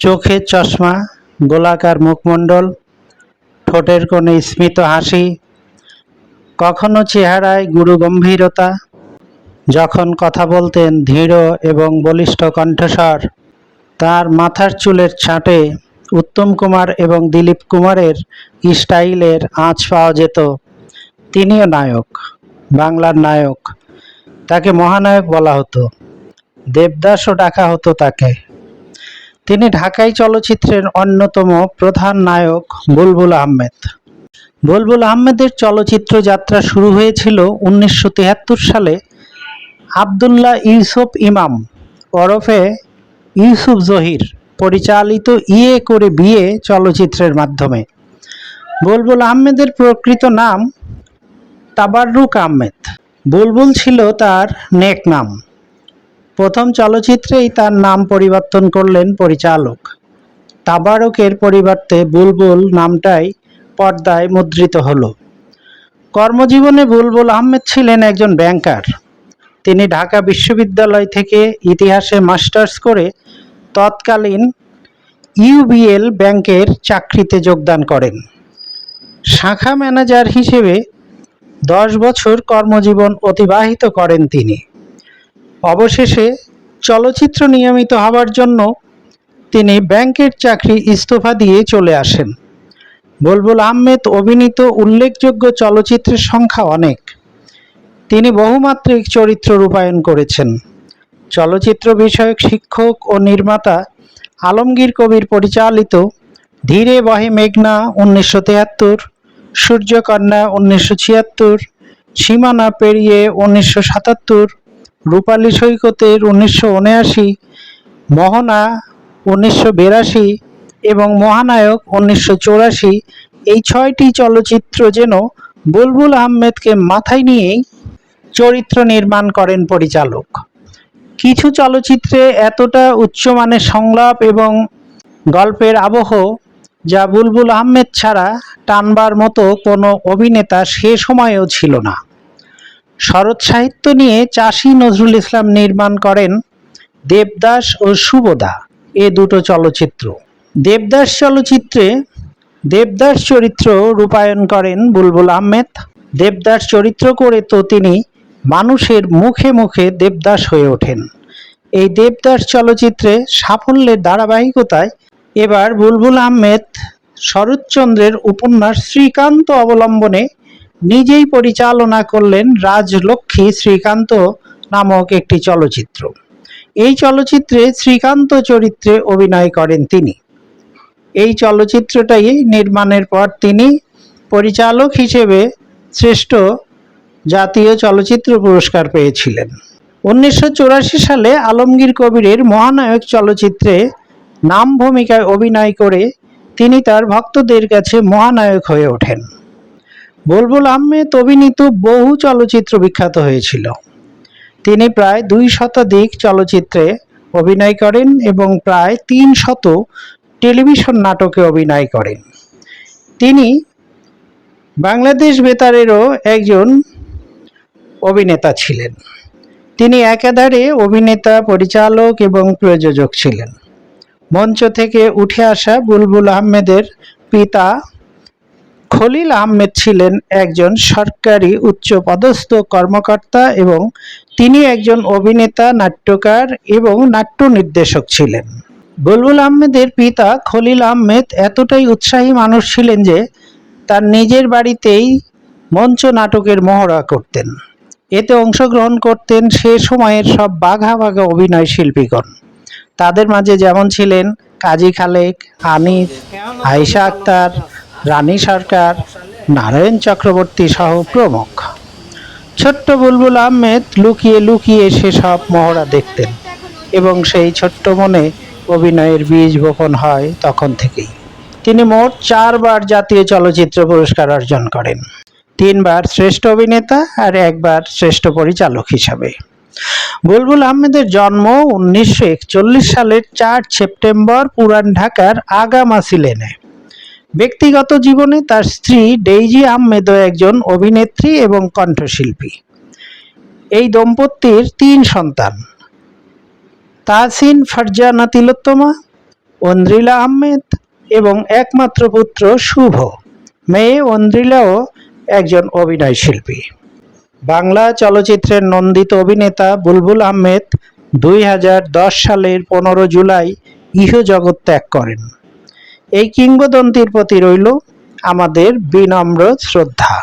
চোখে চশমা, গোলাকার মুখমণ্ডল, ঠোঁটের কোণে স্মিত হাসি, কখনো চেহারায় গুরু গম্ভীরতা যখন কথা বলতেন দৃঢ় এবং বলিষ্ঠ কণ্ঠস্বর, তার মাথার চুলের ছাঁটে উত্তম কুমার এবং দিলীপ কুমারের স্টাইলের আঁচ পাওয়া যেত। তিনিও নায়ক, বাংলার নায়ক, তাকে মহানায়ক বলা হতো। দেবদাসও ডাকা হতো তাকে। তিনি ঢাকাই চলচ্চিত্রের অন্যতম প্রধান নায়ক বুলবুল আহমেদ। বুলবুল আহমেদের চলচ্চিত্র যাত্রা শুরু হয়েছিল উনিশশো তিয়াত্তর সালে। আবদুল্লাহ ইউসুফ ইমাম ওরফে ইউসুফ জহির পরিচালিত ইয়ে করে বিয়ে চলচ্চিত্রের মাধ্যমে। বুলবুল আহমেদের প্রকৃত নাম তাবাররুক আহমেদ। বুলবুল ছিল তার নেক নাম। প্রথম চলচ্চিত্রেই তার নাম পরিবর্তন করলেন পরিচালক। তাবারকের পরিবর্তে বুলবুল নামটাই পর্দায় মুদ্রিত হলো। কর্মজীবনে বুলবুল আহমেদ ছিলেন একজন ব্যাংকার। তিনি ঢাকা বিশ্ববিদ্যালয় থেকে ইতিহাসে মাস্টার্স করে তৎকালীন ইউবিএল ব্যাংকের চাকরিতে যোগদান করেন। শাখা ম্যানেজার হিসেবে দশ বছর কর্মজীবন অতিবাহিত করেন তিনি। অবশেষে চলচ্চিত্র নিয়মিত হওয়ার জন্য তিনি ব্যাংকের চাকরি ইস্তফা দিয়ে চলে আসেন। বুলবুল আহমেদ অভিনীত উল্লেখযোগ্য চলচ্চিত্রের সংখ্যা অনেক। তিনি বহুমাত্রিক চরিত্র রূপায়ণ করেছেন। চলচ্চিত্র বিষয়ক শিক্ষক ও নির্মাতা আলমগীর কবির পরিচালিত ধীরে বহে মেঘনা উনিশশো তেহাত্তর, সূর্যকন্যা উনিশশো ছিয়াত্তর, সীমানা পেরিয়ে উনিশশো সাতাত্তর রূপালী সৈকতের উনিশশো উনআশি, মোহনা উনিশশো বিরাশি এবং মহানায়ক উনিশশো চৌরাশি, এই ছয়টি চলচ্চিত্র যেন বুলবুল আহমেদকে মাথায় নিয়েই চরিত্র নির্মাণ করেন পরিচালক। কিছু চলচ্চিত্রে এতটা উচ্চমানের সংলাপ এবং গল্পের আবহ যা বুলবুল আহমেদ ছাড়া টানবার মতো কোনো অভিনেতা সে সময়েও ছিল না। শরৎ সাহিত্য নিয়ে চাষী নজরুল ইসলাম নির্মাণ করেন দেবদাস ও সুবোধা। এ দুটো চলচ্চিত্র। দেবদাস চলচ্চিত্রে দেবদাস চরিত্র রূপায়ণ করেন বুলবুল আহমেদ। দেবদাস চরিত্র করে তো তিনি মানুষের মুখে মুখে দেবদাস হয়ে ওঠেন। এই দেবদাস চলচ্চিত্রে সাফল্যের ধারাবাহিকতায় এবার বুলবুল আহমেদ শরৎচন্দ্রের উপন্যাস শ্রীকান্ত অবলম্বনে নিজেই পরিচালনা করলেন রাজলক্ষ্মী শ্রীকান্ত নামক একটি চলচ্চিত্র। এই চলচ্চিত্রে শ্রীকান্ত চরিত্রে অভিনয় করেন তিনি। এই চলচ্চিত্রটাই নির্মাণের পর তিনি পরিচালক হিসেবে শ্রেষ্ঠ জাতীয় চলচ্চিত্র পুরস্কার পেয়েছিলেন। উনিশশো চুরাশি সালে আলমগীর কবিরের মহানায়ক চলচ্চিত্রে নাম ভূমিকায় অভিনয় করে তিনি তার ভক্তদের কাছে মহানায়ক হয়ে ওঠেন। বুলবুল আহমেদ অভিনীত বহু চলচ্চিত্র বিখ্যাত হয়েছিল। তিনি প্রায় দুই শতাধিক চলচ্চিত্রে অভিনয় করেন এবং প্রায় তিন শত টেলিভিশন নাটকে অভিনয় করেন। তিনি বাংলাদেশ বেতারেরও একজন অভিনেতা ছিলেন। তিনি একাধারে অভিনেতা, পরিচালক এবং প্রযোজক ছিলেন। মঞ্চ থেকে উঠে আসা বুলবুল আহমেদের পিতা খলিল আহমেদ ছিলেন একজন সরকারি উচ্চপদস্থ কর্মকর্তা এবং তিনি একজন অভিনেতা, নাট্যকার এবং নাট্য নির্দেশক ছিলেন। বুলবুল আহমেদের পিতা খলিল আহমেদ এতটাই উৎসাহী মানুষ ছিলেন যে তার নিজের বাড়িতেই মঞ্চ নাটকের মহড়া করতেন। এতে অংশগ্রহণ করতেন সে সময়ের সব বাঘা বাঘা অভিনয় শিল্পীগণ। তাদের মাঝে যেমন ছিলেন কাজী খালেক, আনিস, আয়েশা আক্তার রানী সরকার, নারায়ণ চক্রবর্তী সহ প্রমুখ। ছোট্ট বুলবুল আহমেদ লুকিয়ে লুকিয়ে সেসব মহড়া দেখতেন এবং সেই ছোট্ট মনে অভিনয়ের বীজ বপন হয় তখন থেকেই। তিনি মোট চারবার জাতীয় চলচ্চিত্র পুরস্কার অর্জন করেন। তিনবার শ্রেষ্ঠ অভিনেতা আর একবার শ্রেষ্ঠ পরিচালক হিসাবে। বুলবুল আহমেদের জন্ম উনিশশো একচল্লিশ সালের চার সেপ্টেম্বর পুরান ঢাকার আগামাসি লেনে ব্যক্তিগত জীবনে তার স্ত্রী ডেইজি আহমেদও একজন অভিনেত্রী এবং কণ্ঠশিল্পী। এই দম্পতির তিন সন্তান। তাহসিন ফারজানা তিলোত্তমা, অন্দ্রিলা আহমেদ এবং একমাত্র পুত্র শুভ। মেয়ে অন্দ্রিলাও একজন অভিনয় শিল্পী। বাংলা চলচ্চিত্রের নন্দিত অভিনেতা বুলবুল আহমেদ দুই হাজার দশ সালের পনেরো জুলাই ইহজগৎ ত্যাগ করেন। এই কিংবদন্তির প্রতি রইল আমাদের বিনম্র শ্রদ্ধা।